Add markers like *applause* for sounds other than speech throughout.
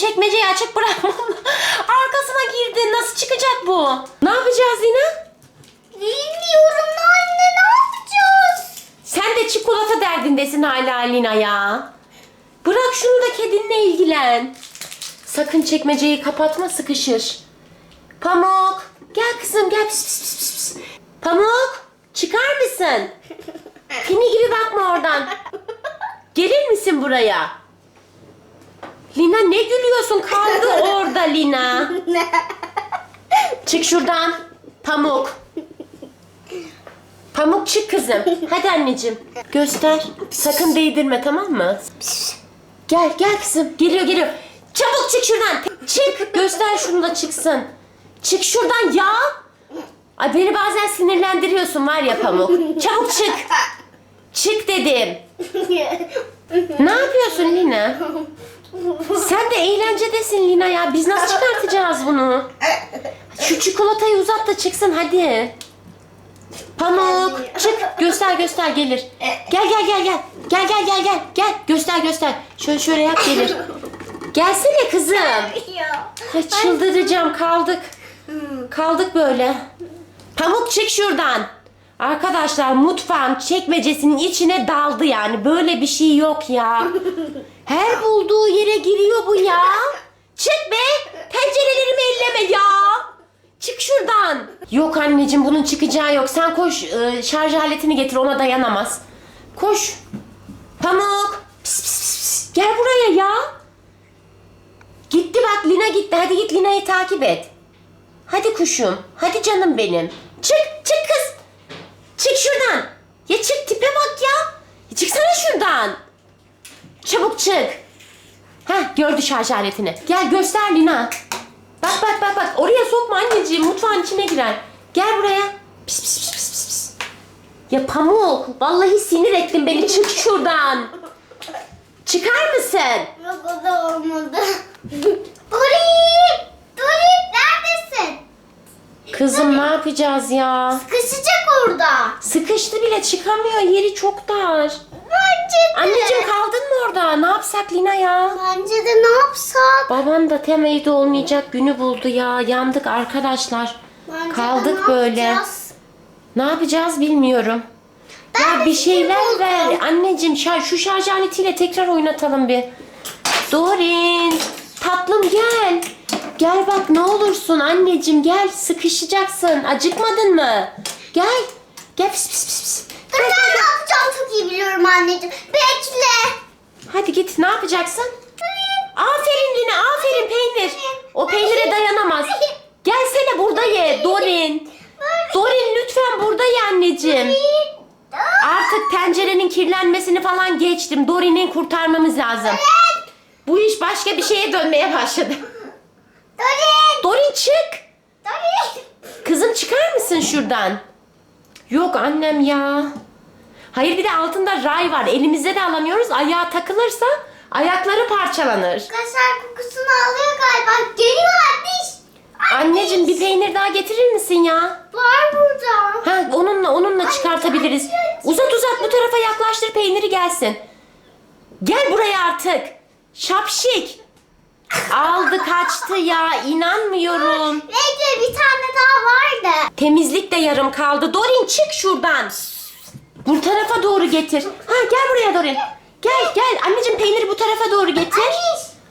çekmeceyi açık bırakma. *laughs* Arkasına girdi. Nasıl çıkacak bu? Ne yapacağız Lina? Bilmiyorum anne ne yapacağız? Sen de çikolata derdindesin hala Lina ya. Bırak şunu da kedinle ilgilen. Sakın çekmeceyi kapatma sıkışır. Pamuk gel kızım gel. Pis, pis, pis, pis. Pamuk çıkar mısın? *laughs* Pini gibi bakma oradan. Gelir misin buraya? Lina ne gülüyorsun? Kaldı *laughs* orada Lina. Çık şuradan. Pamuk. Pamuk çık kızım. Hadi anneciğim. Göster. Sakın değdirme tamam mı? Gel gel kızım. Geliyor geliyor. Çabuk çık şuradan. Çık. Göster şunu da çıksın. Çık şuradan ya. Ay beni bazen sinirlendiriyorsun var ya Pamuk. Çabuk çık. Çık dedim. *laughs* Ne yapıyorsun Lina? Sen de eğlencedesin Lina ya. Biz nasıl çıkartacağız bunu? Şu çikolatayı uzat da çıksın hadi. Pamuk çık göster göster gelir. Gel gel gel gel. Gel gel gel gel. Gel göster göster. Şöyle şöyle yap gelir. Gelsene kızım. Ay çıldıracağım kaldık. Kaldık böyle. Pamuk çık şuradan. Arkadaşlar mutfağın çekmecesinin içine daldı yani. Böyle bir şey yok ya. *laughs* Her bulduğu yere giriyor bu ya. Çık be. Tencerelerimi elleme ya. Çık şuradan. Yok anneciğim bunun çıkacağı yok. Sen koş e, şarj aletini getir ona dayanamaz. Koş. Pamuk. Pis, pis, pis, pis. Gel buraya ya. Gitti bak Lina gitti. Hadi git Lina'yı takip et. Hadi kuşum. Hadi canım benim. Çık çık kız. Çık şuradan. Ya çık tipe bak ya. ya çıksana şuradan. Çabuk çık. Heh gördü şarj aletini. Gel göster Lina. Bak bak bak bak. Oraya sokma anneciğim. Mutfağın içine girer. Gel buraya. Pis pis pis pis pis. Ya Pamuk. Vallahi sinir ettin beni. Çık şuradan. Çıkar mısın? Yok o da olmadı. *laughs* Doruk! Doruk neredesin? Kızım ne yapacağız ya? Sıkışacak orada. Sıkıştı bile çıkamıyor. Yeri çok dar. Bence de. Anneciğim kaldın mı orada? Ne yapsak Lina ya? Bence de ne yapsak? Baban da tem evde olmayacak günü buldu ya. Yandık arkadaşlar. Bence Kaldık ne böyle. yapacağız? Ne yapacağız bilmiyorum. Ben ya bir şeyler buldum. ver. Anneciğim şar- şu şarj aletiyle tekrar oynatalım bir. Dorin. Tatlım gel. Gel bak ne olursun anneciğim gel sıkışacaksın. Acıkmadın mı? Gel. Gel pis pis pis pis. Dur ben ne yapacağım çok iyi biliyorum anneciğim. Bekle. Hadi git ne yapacaksın? Aferin Lina aferin peynir. O peynire dayanamaz. Gelsene burada ye Dorin. Dorin lütfen burada ye anneciğim. Artık tencerenin kirlenmesini falan geçtim. Dorin'i kurtarmamız lazım. Bu iş başka bir şeye dönmeye başladı. Doruk! Dorin çık. Doruk! Kızım çıkar mısın şuradan? Yok annem ya. Hayır bir de altında ray var. Elimizde de alamıyoruz. Ayağa takılırsa ayakları parçalanır. Kaşar kokusunu alıyor galiba. Geliyor anne. Anneciğim bir peynir daha getirir misin ya? Var burada. Ha onunla onunla çıkartabiliriz. Uzat uzat bu tarafa yaklaştır peyniri gelsin. Gel buraya artık. Şapşik. Aldı kaçtı ya inanmıyorum. Bekle bir tane daha vardı. Temizlik de yarım kaldı. Dorin çık şuradan. Bu tarafa doğru getir. Ha gel buraya Dorin. Gel gel anneciğim peyniri bu tarafa doğru getir.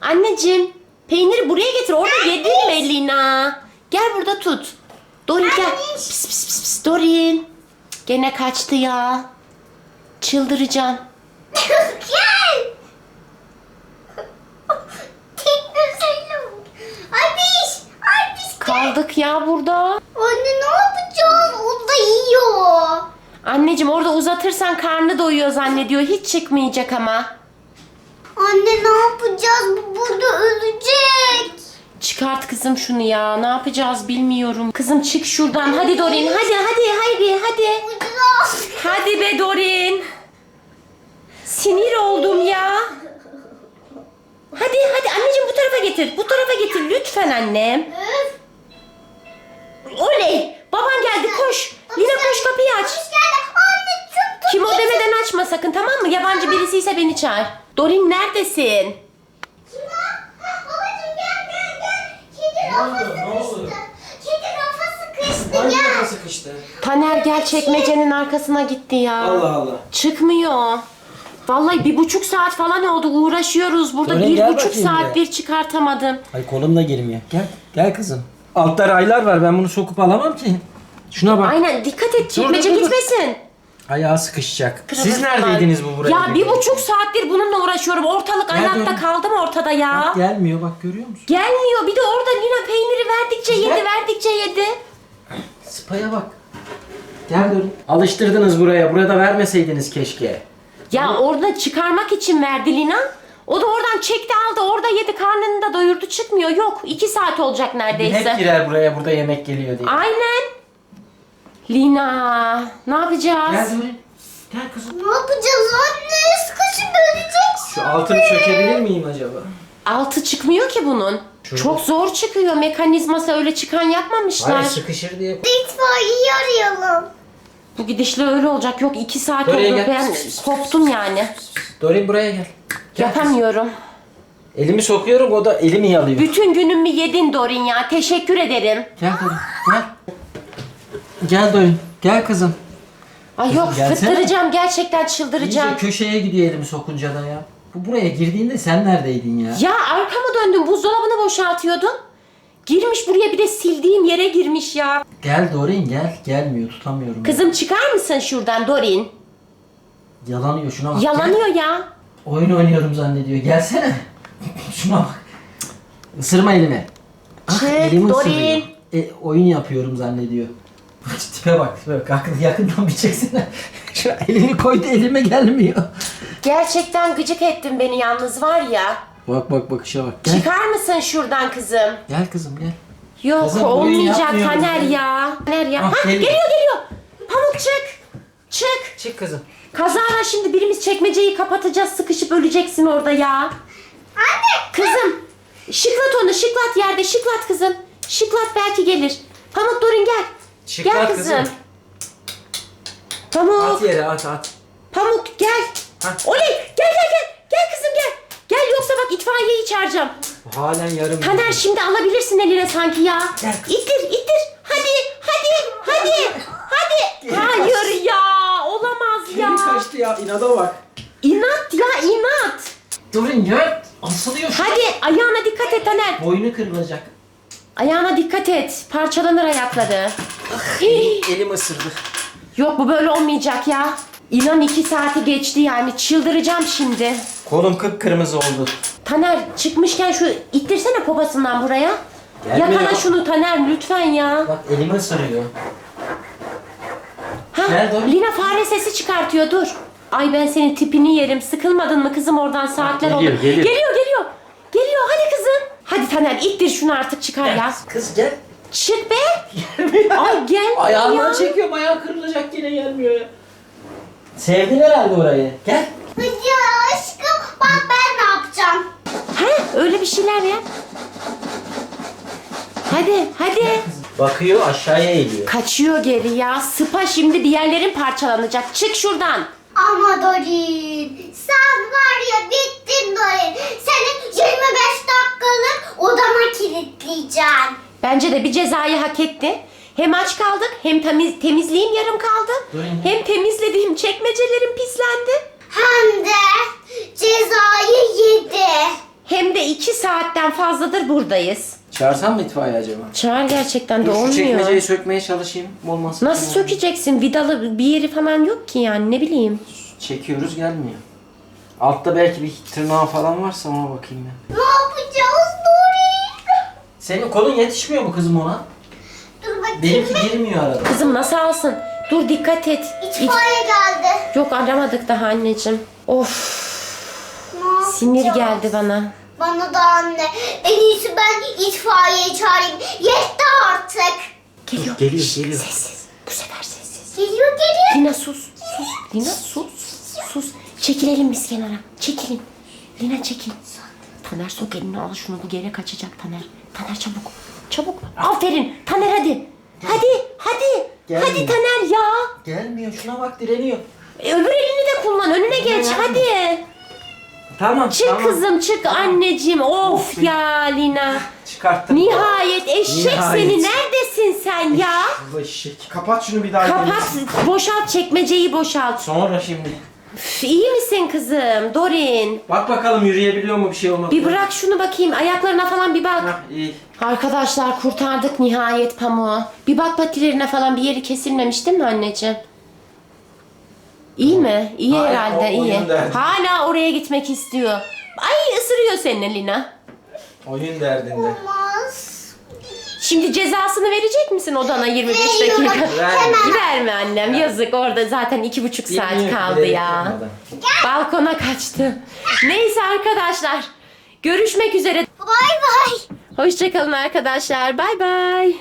Anne. Anneciğim peyniri buraya getir. Orada yedirme Lina. Gel burada tut. Dorin gel. Pis pis pis pis. Dorin. Gene kaçtı ya. Çıldıracağım. *laughs* Gel. Abiş. Abiş. Kaldık ya burada. Anne ne yapacağız? O da yiyor. Anneciğim orada uzatırsan karnı doyuyor zannediyor. Hiç çıkmayacak ama. Anne ne yapacağız? Bu burada ölecek. Çıkart kızım şunu ya. Ne yapacağız bilmiyorum. Kızım çık şuradan. Hadi Dorin. Hadi hadi hadi hadi. Ucuz. Hadi be Dorin. Sinir oldum ya. Hadi hadi anneciğim bu tarafa getir. Bu tarafa getir lütfen annem. Oley. Baban geldi koş. Lina koş kapıyı aç. Anne çok Kim o demeden açma sakın tamam mı? Yabancı birisi ise beni çağır. Dorin neredesin? Kim o? Ha, Babacığım rafa Ne oldu? sıkıştı. Kedi rafa sıkıştı Hangi gel. kafa sıkıştı? Taner gel çekmecenin arkasına gitti ya. Allah Allah. Çıkmıyor. Vallahi bir buçuk saat falan oldu uğraşıyoruz burada. Öyle bir gel buçuk bakayım saat bir. bir çıkartamadım. Ay kolum da girmiyor. Gel. Gel kızım. Altta raylar var. Ben bunu sokup alamam ki. Şuna bak. Aynen dikkat et çekmece dur, dur. gitmesin. Ayağı sıkışacak. Siz Kırmızı neredeydiniz bu buraya? Ya bir buçuk saattir bununla uğraşıyorum. Ortalık Gel ayakta dön. kaldım ortada ya. Bak, gelmiyor bak görüyor musun? Gelmiyor. Bir de orada Lina peyniri verdikçe yedi, verdikçe yedi. Spaya bak. Gel dur. Alıştırdınız buraya. Burada vermeseydiniz keşke. Ya orada çıkarmak için verdi Lina. O da oradan çekti aldı. Orada yedi karnını da doyurdu. Çıkmıyor. Yok. iki saat olacak Hep neredeyse. girer buraya burada yemek geliyor diye. Aynen. Lina. Ne yapacağız? Gel dur. Gel kızım. Ne yapacağız anne? Sıkışıp öleceksin. Şu altını sökebilir miyim acaba? Altı çıkmıyor ki bunun. Şurada. Çok zor çıkıyor. Mekanizması öyle çıkan yapmamışlar. Hayır sıkışır diye. İtfaiyeyi arayalım. Bu gidişle öyle olacak. Yok iki saat Oraya oldu. gel. Ben koptum yani. Dorin buraya gel. Gel kızım. Yapamıyorum. Elimi sokuyorum o da elimi yalıyor. Bütün günümü yedin Dorin ya. Teşekkür ederim. Gel Dorin gel. Gel Dorin. Gel kızım. Ay Kızım, yok gelsene. fıttıracağım. Gerçekten çıldıracağım. İyice köşeye gidiyor elimi sokunca da ya. Bu buraya girdiğinde sen neredeydin ya? Ya arkamı döndüm. Buzdolabını boşaltıyordum. Girmiş buraya bir de sildiğim yere girmiş ya. Gel Dorin gel. Gelmiyor tutamıyorum. ya. Kızım çıkar mısın şuradan Dorin? Yalanıyor şuna bak. Yalanıyor ya. Oyun oynuyorum zannediyor. Gelsene. şuna bak. Isırma elimi. Ah, Çık, elimi Dorin. E, oyun yapıyorum zannediyor. Tipe bak. Tipe bak. Yakın- Yakından bir çeksene. *laughs* Şu elini koydu elime gelmiyor. Gerçekten gıcık ettin beni yalnız var ya. Bak bak bakışa bak. Gel. Çıkar mısın şuradan kızım? Gel kızım gel. Yok Kızım, oyun olmayacak yapmıyoruz Taner ya. ya. Taner ya. Ah, Hah, geliyor. geliyor geliyor. Pamuk çık. Çık. Çık kızım. Kazara şimdi birimiz çekmeceyi kapatacağız. Sıkışıp öleceksin orada ya. Anne. Kızım. Şıklat onu şıklat yerde şıklat kızım. Şıklat belki gelir. Pamuk Dorin gel. Şıklat gel kızım. kızım. Pamuk. At yere at at. Pamuk gel. Hah. Oley gel gel gel. Gel kızım gel. Gel yoksa bak itfaiyeyi çağıracağım. Halen yarım. Taner şimdi alabilirsin eline sanki ya. Gel kızım. İttir ittir. Hadi hadi hadi. Hadi. Geri Hayır ya. Olamaz ya. Geri kaçtı ya inada bak. İnat ya inat. Dorin gel. Asılıyor şu. Hadi ayağına dikkat et Taner. Boynu kırılacak. Ayağına dikkat et. Parçalanır ayakları. Hii. Elim ısırdı. Yok bu böyle olmayacak ya. İnan iki saati geçti yani. Çıldıracağım şimdi. Kolum kıpkırmızı oldu. Taner çıkmışken şu ittirsene pobasından buraya. Gelmiyor. Yakala şunu Taner lütfen ya. Bak elimi ısırıyor. Ha, Nerede o? Lina fare sesi çıkartıyor dur. Ay ben senin tipini yerim. Sıkılmadın mı kızım oradan saatler Geliyor, oldu. geliyor. Geliyor geliyor. Geliyor hadi kızım. Hadi Taner ittir şunu artık çıkar ya. Kız gel. Çık be. Gelmiyor. Ay gel. Ayağından ya. çekiyorum ayağı kırılacak yine gelmiyor ya. Sevdin herhalde orayı. Gel. Hadi aşkım. Bak ben ne yapacağım. He öyle bir şeyler ya. Hadi hadi. Bakıyor aşağıya eğiliyor. Kaçıyor geri ya. Sıpa şimdi bir yerlerin parçalanacak. Çık şuradan. Ama Dorin sen var ya bittin Dorin. Seni 25 dakikalık odama kilitleyeceğim. Bence de bir cezayı hak etti. Hem aç kaldık hem temiz, temizliğim yarım kaldı. Duyun. Hem temizlediğim çekmecelerim pislendi. Hem de cezayı yedi. Hem de iki saatten fazladır buradayız. Çağırsam mı itfaiye acaba? Çağır gerçekten de Dur şu olmuyor. çekmeceyi sökmeye çalışayım. Olmazsa. Nasıl sökeceksin? Vidalı bir yeri falan yok ki yani ne bileyim. Çekiyoruz gelmiyor. Altta belki bir tırnağı falan varsa ona bakayım ben. Ne yapacağız Dorin? Senin kolun yetişmiyor mu kızım ona? Dur bakayım. Benimki girmiyor arada. Kızım nasıl alsın? Dur dikkat et. İt- İtfaiye geldi. Yok aramadık daha anneciğim. Of sinir geldi bana. Bana da anne. En iyisi ben itfaiyeyi çağırayım. Yetti artık. Geliyor. Geliyor, geliyor. Sessiz. Bu sefer sessiz. Geliyor geliyor. Lina sus. Sus. Lina sus. Sus. Çekilelim biz kenara. Çekilin. Lina çekil. Taner sok elini al şunu bu geri kaçacak Taner. Taner çabuk. Çabuk. Aferin. Taner hadi. Hadi. Hadi. Gelmiyor. Hadi Taner ya. Gelmiyor şuna bak direniyor. E, öbür elini de kullan. Önüne geç. Hadi. Tamam Çık tamam. kızım çık anneciğim. Of Of. ya Lina. Çıkarttım. Nihayet eşek Nihayet. seni neredesin sen ya? Bu eşek. Kapat şunu bir daha. Kapat deneyeyim. boşalt çekmeceyi boşalt. Sonra şimdi. Üf, iyi misin kızım Dorin? Bak bakalım yürüyebiliyor mu bir şey olmaz. Bir bırak şunu bakayım ayaklarına falan bir bak. Hah iyi. Arkadaşlar kurtardık nihayet pamuğu. Bir bak patilerine falan bir yeri kesilmemiş değil mi anneciğim? İyi mi? İyi Hayır, herhalde o iyi. oyun derdi. Hala oraya gitmek istiyor. Ay ısırıyor seni Lina. Oyun derdinde. Olmaz. Şimdi cezasını verecek misin odana 25 Veriyorum. dakika? Verme. Verme annem yazık orada zaten iki buçuk saat Bilmiyorum, kaldı bilerek ya. Balkona kaçtı. Neyse arkadaşlar görüşmek üzere. Bay bay. Hoşçakalın arkadaşlar bay bay.